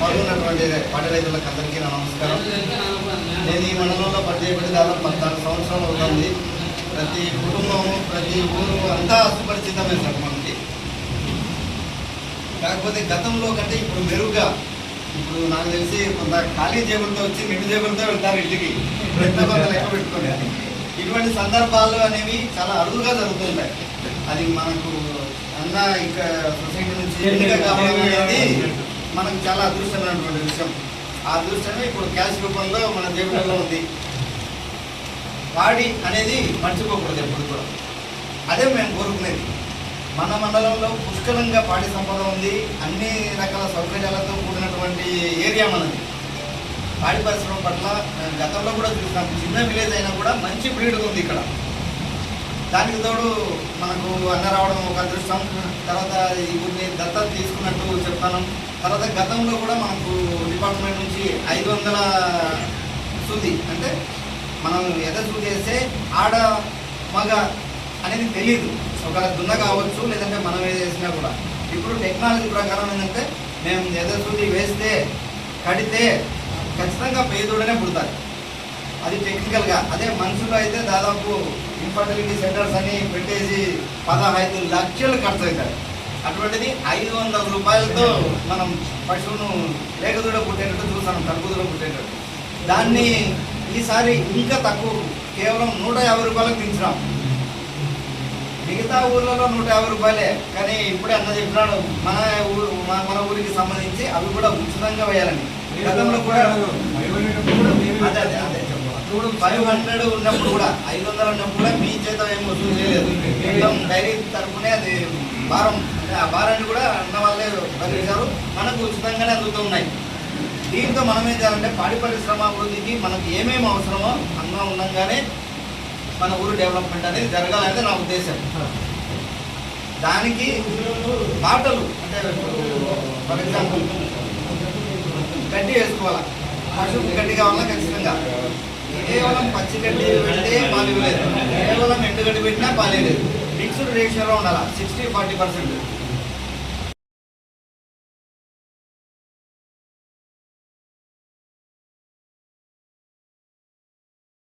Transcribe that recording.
పాల్గొన్నటువంటి పంట రైతులకు అందరికీ నా నమస్కారం నేను ఈ మండలంలో పనిచేయబడి దాదాపు పద్నాలుగు సంవత్సరాలు అవుతుంది ప్రతి కుటుంబం ప్రతి ఊరు అంతా సుపరిచితమైన సార్ మనకి కాకపోతే గతంలో కంటే ఇప్పుడు మెరుగ్గా ఇప్పుడు నాకు తెలిసి కొంత ఖాళీ జేబులతో వచ్చి నిండు జేబులతో వెళ్తారు ఇంటికి. కొంత లెక్క పెట్టుకొని ఇటువంటి సందర్భాలు అనేవి చాలా అరుదుగా జరుగుతుంటాయి. అది మనకు అన్న ఇక సొసైటీ నుంచి ఎన్నిక కావడం అనేది మనకు చాలా అదృష్టమైనటువంటి విషయం. ఆ అదృష్టమే ఇప్పుడు క్యాష్ రూపంలో మన జేబులలో ఉంది. వాడి అనేది మర్చిపోకూడదు ఎప్పుడు కూడా. అదే మేము కోరుకునేది. మన మండలంలో పుష్కలంగా పాడి సంపద ఉంది. అన్ని రకాల సౌకర్యాలతో కూడినటువంటి ఏరియా మనది. పాడి పరిశ్రమ పట్ల గతంలో కూడా చూస్తాం చిన్న విలేజ్ అయినా కూడా మంచి బ్రీడ్ ఉంది ఇక్కడ. దానికి తోడు మనకు అన్న రావడం ఒక అదృష్టం. తర్వాత ఈ ఊరిని దత్తత తీసుకున్నట్టు చెప్తాను. తర్వాత గతంలో కూడా మనకు డిపార్ట్మెంట్ నుంచి ఐదు వందల శుద్ధి అంటే మనం ఎద శుద్ధి చేస్తే ఆడ మగ అనేది తెలియదు ఒక దున్న కావచ్చు లేదంటే మనం వేసినా కూడా. ఇప్పుడు టెక్నాలజీ ప్రకారం ఏంటంటే మేము ఎద వేస్తే కడితే ఖచ్చితంగా పేదోడనే పుడతారు. అది టెక్నికల్గా అదే మనుషులు అయితే దాదాపు ఇన్ఫర్టిలిటీ సెంటర్స్ అని పెట్టేసి పదహైదు లక్షలు ఖర్చు అవుతాయి అటువంటిది ఐదు వందల రూపాయలతో మనం పశువును లేకదూడ పుట్టేటట్టు చూసాం తలుపుదూడ పుట్టేటట్టు. దాన్ని ఈసారి ఇంకా తక్కువ కేవలం నూట యాభై రూపాయలకు దించినాం మిగతా ఊర్లలో నూట యాభై రూపాయలే కానీ ఇప్పుడే అన్న చెప్పినాడు మన ఊరు మన- మన ఊరికి సంబంధించి అవి కూడా ఉచితంగా వేయాలని. గతంలో కూడా అదే అదే అదే ఫైవ్ హండ్రెడ్ ఉన్నప్పుడు కూడా ఐదు వందలు ఉన్నప్పుడు కూడా మీ చేత ఏం వసూలు చేయలేదు. మొత్తం డైరీ తరపునే అది భారం. ఆ భారాన్ని కూడా అన్న వాళ్ళే భరించారు. మనకు ఉచితంగానే అందుతూ ఉన్నాయి. దీంతో మనం ఏం చేయాలంటే పాడి పరిశ్రమ అభివృద్ధికి మనకు ఏమేమి అవసరమో అన్న ఉండగానే మన ఊరు డెవలప్మెంట్ అనేది జరగాలనేది నా ఉద్దేశం. దానికి మాటలు అంటే ఫర్ ఎగ్జాంపుల్ గడ్డి వేసుకోవాలా? పశువుకి గడ్డి కావాలా? ఖచ్చితంగా. కేవలం పచ్చి గడ్డి పెడితే పాలు ఇవ్వలేదు. కేవలం ఎండు గడ్డి పెట్టినా పాలు మిక్స్డ్ రేషియోలో ఉండాలా? Sixty forty percent